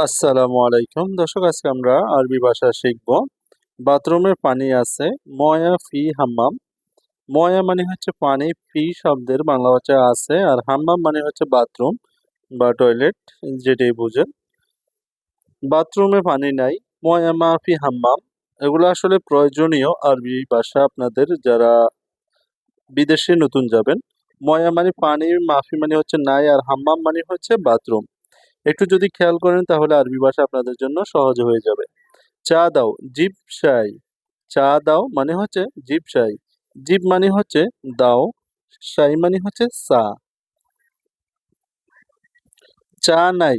আসসালামু আলাইকুম। দর্শক, আজকে আমরা আরবি ভাষা শিখব। বাথরুমের পানি আছে, ময়া ফি হাম্মাম। ময়া মানে হচ্ছে পানি, ফি শব্দের বাংলা ভাষা আছে, আর হাম্মাম মানে হচ্ছে বাথরুম বা টয়লেট, যেটাই বুঝেন। বাথরুমে পানি নাই, ময়া মা ফি হাম্মাম। এগুলো আসলে প্রয়োজনীয় আরবি ভাষা আপনাদের যারা বিদেশে নতুন যাবেন। ময়া মানে পানি মাফি মানে হচ্ছে নাই, আর হাম্মাম মানে হচ্ছে বাথরুম। একটু যদি খেয়াল করেন তাহলে আরবি ভাষা আপনাদের জন্য সহজ হয়ে যাবে। চা দাও, জিপ সাই। চা দাও মানে হচ্ছে জিপ সাই। জিপ মানে হচ্ছে দাও, সাই মানে হচ্ছে চা চা নাই,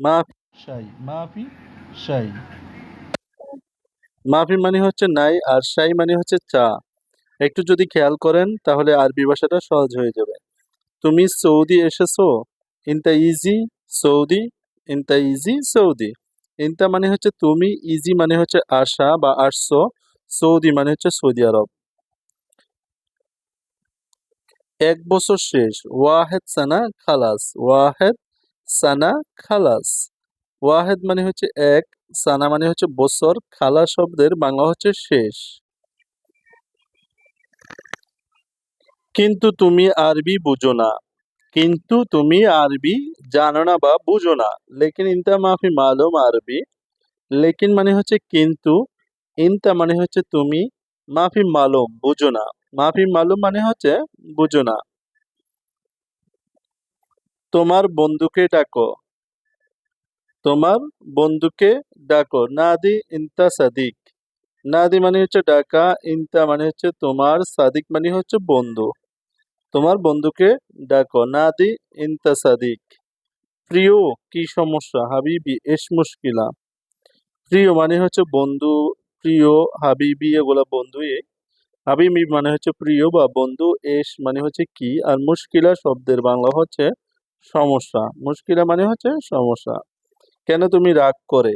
মাফি শাই মাফি শাই মাফি মানে হচ্ছে নাই আর সাই মানে হচ্ছে চা। একটু যদি খেয়াল করেন তাহলে আরবি ভাষাটা সহজ হয়ে যাবে। তুমি সৌদি এসেছ? ইন ইনটা ইজি? সৌদি, ইনতা ইজি সৌদি। ইনতা মানে হচ্ছে তুমি, ইজি মানে হচ্ছে আসা বা আসছো, সৌদি মানে হচ্ছে সৌদি আরব। এক বছর শেষ। ওয়াহেদ সানা খালাস। ওয়াহেদ সানা খালাস। ওয়াহেদ মানে হচ্ছে এক, সানা মানে হচ্ছে বছর। খালা শব্দের বাংলা হচ্ছে শেষ। কিন্তু তুমি আরবি বুঝো না। কিন্তু তুমি আরবি জানো না বা বুঝো না। লেকিন ইনতা মাফি মালুম আরবি। লেকিন মানে হচ্ছে কিন্তু, ইনতা মানে হচ্ছে তুমি, মাফি মালুম, বুঝো না। মাফি মালুম মানে হচ্ছে বুঝো না। তোমার বন্ধুকে ডাকো। তোমার বন্ধুকে ডাকো। নাদি ইনতা সাদিক। নাদি মানে হচ্ছে ডাকা, ইনতা মানে হচ্ছে তোমার, সাদিক মানে হচ্ছে বন্ধু। তোমার বন্ধুকে ডাকো। নাদি ইনতা সাদিক। প্রিয়, কি সমস্যা? হাবিবি এস মুশকিলা। প্রিয় মানে হচ্ছে বন্ধু, প্রিয়, হাবিবি এগুলা বন্ধুই হাবিবি মানে হচ্ছে প্রিয় বা বন্ধু এস মানে হচ্ছে কি? আর মুশকিলা শব্দের বাংলা হচ্ছে সমস্যা। মুশকিলা মানে হচ্ছে সমস্যা। কেন তুমি রাগ করে?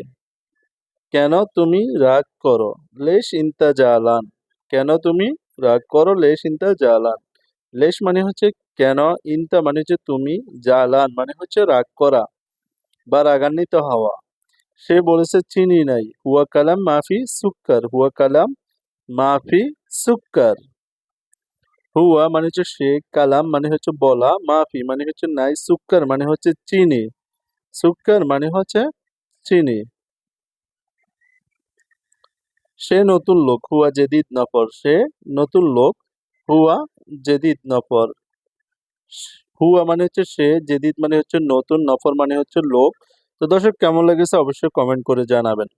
কেন তুমি রাগ করো? লেশ ইনতা জালান কেন তুমি রাগ করো? লেশ ইনতা জালান লেশ মানে হচ্ছে কেন? ইনতা মানে হচ্ছে তুমি জালান মানে হচ্ছে রাগ করা বা রাগান্বিত হওয়া। সে বলেছে চিনি নাই। হুয়া কালাম মাফি সুক্কার। হুয়া কালাম মাফি সুক্কার। হুয়া মানে হচ্ছে সে, কালাম মানে হচ্ছে বলা, মাফি মানে হচ্ছে নাই, সুক্কার মানে হচ্ছে চিনি। সুক্কার মানে হচ্ছে চিনি। সে নতুন লোক, হুয়া জেদিদ নফর। সে নতুন লোক, হুয়া জেদিদ নফর। হুয়া মানে হচ্ছে সে জেদিদ মানে হচ্ছে নতুন, নফর মানে হচ্ছে লোক। তো দর্শক, কেমন লেগেছে অবশ্যই কমেন্ট করে জানাবেন।